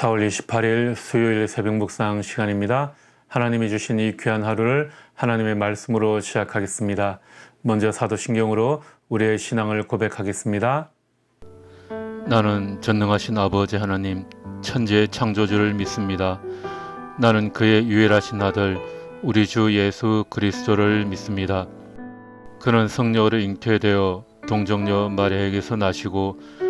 4월 28일 수요일 새벽 묵상 시간입니다. 하나님이 주신 이 귀한 하루를 하나님의 말씀으로 시작하겠습니다. 먼저 사도신경으로 우리의 신앙을 고백하겠습니다. 나는 전능하신 아버지 하나님, 천지의 창조주를 믿습니다. 나는 그의 유일하신 아들, 우리 주 예수 그리스도를 믿습니다. 그는 성령으로 잉태되어 동정녀 마리아에게서 나시고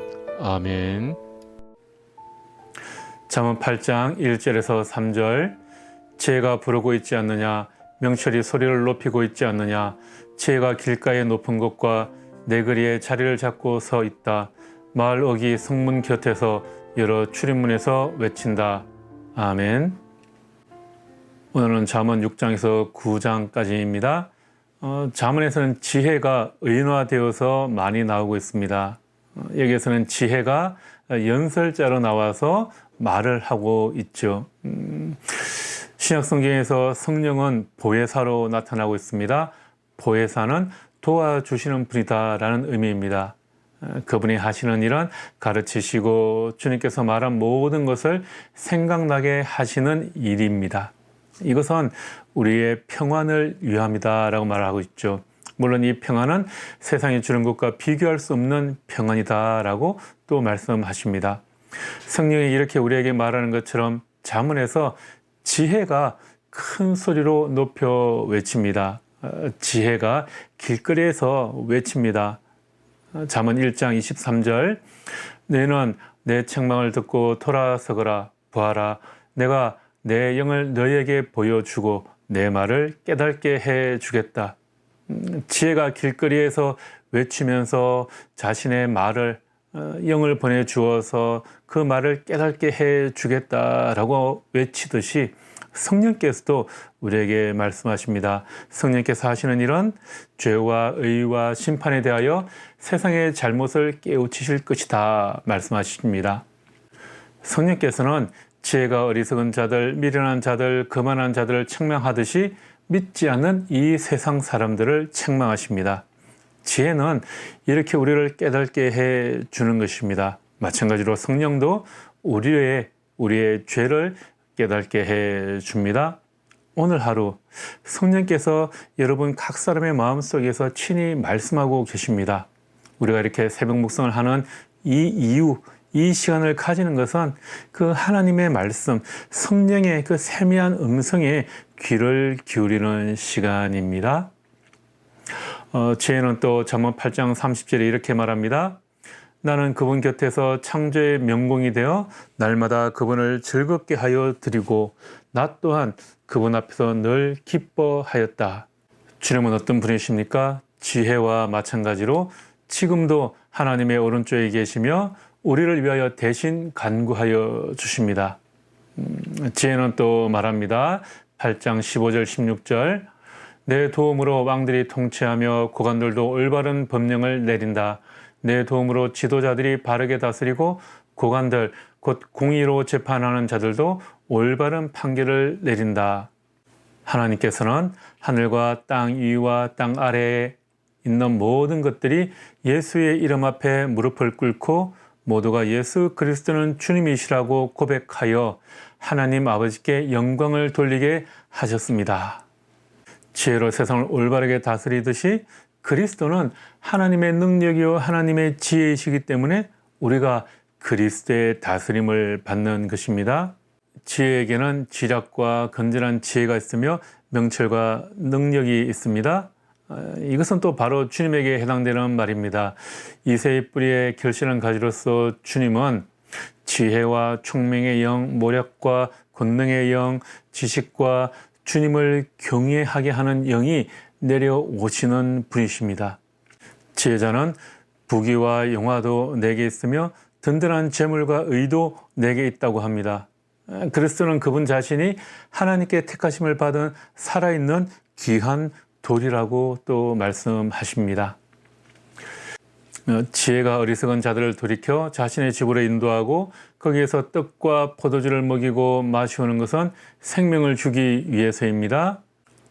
아멘. 잠언 8장 1절에서 3절. 지혜가 부르고 있지 않느냐 명철이 소리를 높이고 있지 않느냐 지혜가 길가에 높은 곳과 내거리에 자리를 잡고 서 있다. 마을 어기 성문 곁에서 여러 출입문에서 외친다. 아멘. 오늘은 잠언 6장에서 9장까지입니다. 어, 잠언에서는 지혜가 의인화되어서 많이 나오고 있습니다. 어, 여기에서는 지혜가 연설자로 나와서 말을 하고 있죠. 음, 신약 성경에서 성령은 보혜사로 나타나고 있습니다. 보혜사는 도와주시는 분이다라는 의미입니다. 어, 그분이 하시는 일은 가르치시고 주님께서 말한 모든 것을 생각나게 하시는 일입니다. 이것은 우리의 평안을 위함이다라고 말하고 있죠. 물론 이 평안은 세상이 주는 것과 비교할 수 없는 평안이다라고 또 말씀하십니다. 성령이 이렇게 우리에게 말하는 것처럼 자문에서 지혜가 큰 소리로 높여 외칩니다. 어, 지혜가 길거리에서 외칩니다. 잠언 1장 23절 너는 내 책망을 듣고 돌아서거라 보아라 내가 내 영을 너에게 보여주고 내 말을 깨닫게 해 주겠다. 지혜가 길거리에서 외치면서 자신의 말을 어, 영을 보내 주어서 그 말을 깨닫게 해 주겠다라고 외치듯이 성령께서도 우리에게 말씀하십니다. 성령께서 하시는 일은 죄와 의와 심판에 대하여 세상의 잘못을 깨우치실 것이다 말씀하십니다. 성령께서는 지혜가 어리석은 자들, 미련한 자들, 거만한 자들을 책망하듯이 믿지 않는 이 세상 사람들을 책망하십니다. 지혜는 이렇게 우리를 깨닫게 해 주는 것입니다. 마찬가지로 성령도 우리의 우리의 죄를 깨닫게 해 줍니다. 오늘 하루 성령께서 여러분 각 사람의 마음 속에서 친히 말씀하고 계십니다. 우리가 이렇게 새벽 묵상을 하는 이 이유, 이 시간을 가지는 것은 그 하나님의 말씀, 성령의 그 세미한 음성에 귀를 기울이는 시간입니다. 어, 죄는 또 잠언 8장 30절에 이렇게 말합니다. 나는 그분 곁에서 창조의 명공이 되어 날마다 그분을 즐겁게 하여 드리고 나 또한 그분 앞에서 늘 기뻐하였다. 주님은 어떤 분이십니까? 지혜와 마찬가지로 지금도 하나님의 오른쪽에 계시며 우리를 위하여 대신 간구하여 주십니다. 음, 지혜는 또 말합니다. 8장 15절 16절 내 도움으로 왕들이 통치하며 고관들도 올바른 법령을 내린다. 내 도움으로 지도자들이 바르게 다스리고 고관들 곧 공의로 재판하는 자들도 올바른 판결을 내린다. 하나님께서는 하늘과 땅 위와 땅 아래에 있는 모든 것들이 예수의 이름 앞에 무릎을 꿇고 모두가 예수 그리스도는 주님이시라고 고백하여 하나님 아버지께 영광을 돌리게 하셨습니다. 지혜로 세상을 올바르게 다스리듯이 그리스도는 하나님의 능력이요 하나님의 지혜이시기 때문에 우리가 그리스도의 다스림을 받는 것입니다. 지혜에게는 지략과 건전한 지혜가 있으며 명철과 능력이 있습니다. 어, 이것은 또 바로 주님에게 해당되는 말입니다. 이세의 뿌리에 결실한 가지로서 주님은 지혜와 총명의 영, 모략과 권능의 영, 지식과 주님을 경외하게 하는 영이 내려오시는 분이십니다. 지혜자는 부귀와 영화도 내게 있으며 든든한 재물과 의도 내게 있다고 합니다. 그리스도는 그분 자신이 하나님께 택하심을 받은 살아있는 귀한 돌이라고 또 말씀하십니다. 어, 지혜가 어리석은 자들을 돌이켜 자신의 집으로 인도하고 거기에서 떡과 포도주를 먹이고 마시오는 것은 생명을 주기 위해서입니다.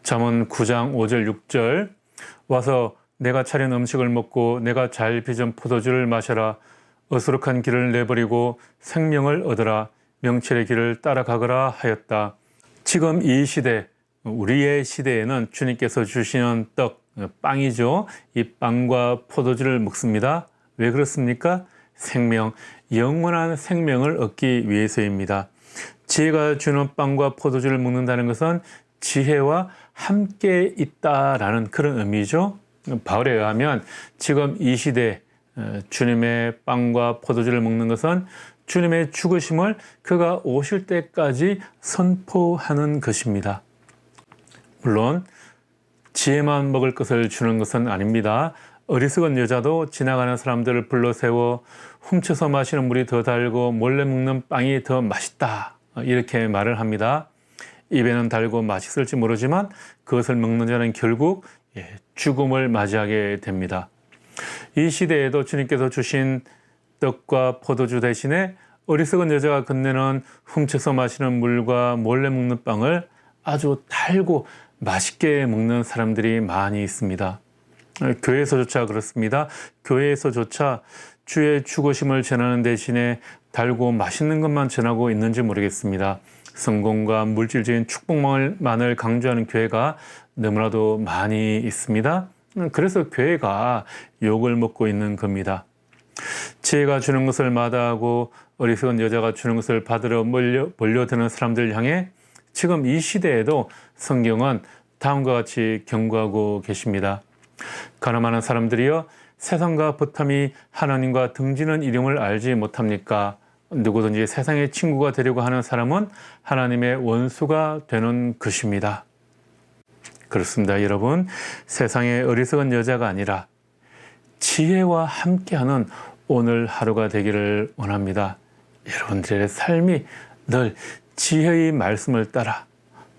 잠언 9장 5절 6절 와서 내가 차린 음식을 먹고 내가 잘 빚은 포도주를 마셔라 어수룩한 길을 내버리고 생명을 얻으라 명철의 길을 따라가거라 하였다. 지금 이 시대 우리의 시대에는 주님께서 주시는 떡 빵이죠. 이 빵과 포도주를 먹습니다. 왜 그렇습니까? 생명, 영원한 생명을 얻기 위해서입니다. 지혜가 주는 빵과 포도주를 먹는다는 것은 지혜와 함께 있다라는 그런 의미죠. 바울에 의하면 지금 이 시대 어, 주님의 빵과 포도주를 먹는 것은 주님의 죽으심을 그가 오실 때까지 선포하는 것입니다. 물론 지혜만 먹을 것을 주는 것은 아닙니다. 어리석은 여자도 지나가는 사람들을 불러 세워 훔쳐서 마시는 물이 더 달고 몰래 먹는 빵이 더 맛있다. 이렇게 말을 합니다. 입에는 달고 맛있을지 모르지만 그것을 먹는 자는 결국 예, 죽음을 맞이하게 됩니다. 이 시대에도 주님께서 주신 떡과 포도주 대신에 어리석은 여자가 건네는 훔쳐서 마시는 물과 몰래 먹는 빵을 아주 달고 맛있게 먹는 사람들이 많이 있습니다. 교회에서조차 그렇습니다. 교회에서조차 주의 죽으심을 전하는 대신에 달고 맛있는 것만 전하고 있는지 모르겠습니다. 성공과 물질적인 축복만을 강조하는 교회가 너무나도 많이 있습니다. 그래서 교회가 욕을 먹고 있는 겁니다. 지혜가 주는 것을 마다하고 어리석은 여자가 주는 것을 받으러 몰려, 몰려드는 사람들 향해 지금 이 시대에도 성경은 다음과 같이 경고하고 계십니다. 가늠하는 사람들이여 세상과 보탐이 하나님과 등지는 이름을 알지 못합니까? 누구든지 세상의 친구가 되려고 하는 사람은 하나님의 원수가 되는 것입니다. 그렇습니다, 여러분. 세상의 어리석은 여자가 아니라 지혜와 함께하는 오늘 하루가 되기를 원합니다. 여러분들의 삶이 늘 지혜의 말씀을 따라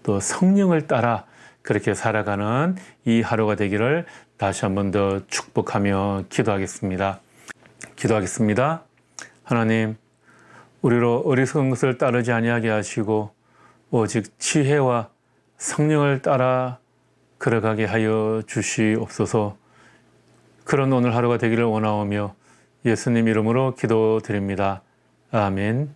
또 성령을 따라 그렇게 살아가는 이 하루가 되기를 다시 한 번 더 축복하며 기도하겠습니다. 기도하겠습니다. 하나님, 우리로 어리석은 것을 따르지 아니하게 하시고 오직 지혜와 성령을 따라 걸어가게 하여 주시옵소서. 그런 오늘 하루가 되기를 원하오며 예수님 이름으로 기도드립니다. 아멘.